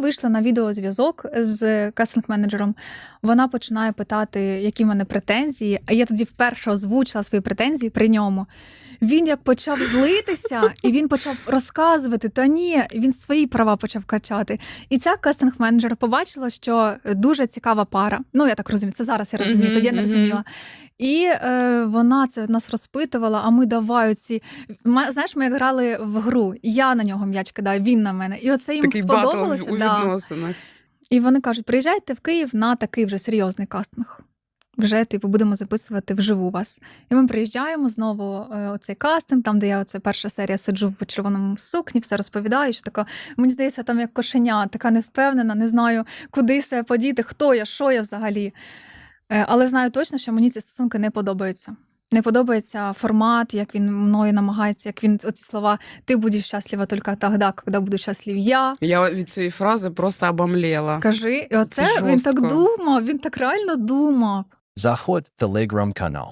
вийшли на відеозв'язок з кастинг-менеджером. Вона починає питати, які в мене претензії. А я тоді вперше озвучила свої претензії при ньому. Він як почав злитися, і він почав розказувати, та ні, він свої права почав качати. І ця кастинг-менеджер побачила, що дуже цікава пара. Ну, я так розумію, це зараз я розумію, тоді я не розуміла. І е, вона це нас розпитувала, а ми давай ці. Знаєш, ми як грали в гру. Я на нього м'яч кидаю, він на мене. І оце їм Такий сподобалося. у Да. І вони кажуть: приїжджайте в Київ на такий вже серйозний кастинг. Вже типу будемо записувати вживу вас. І ми приїжджаємо знову е, оцей кастинг, там, де я оце перша серія сиджу в червоному сукні, все розповідаю. Що таке, мені здається, там як кошеня, така невпевнена, не знаю, куди себе подіти, хто я, що я взагалі. Е, Але знаю точно, що мені ці стосунки не подобаються. Не подобається формат, як він мною намагається, як він оці слова Ти будеш щаслива тільки тоді, коли буду щаслив я. Я від цієї фрази просто обомлела. Скажи, і оце Це він так думав, він так реально думав. Заходь в телеграм-канал.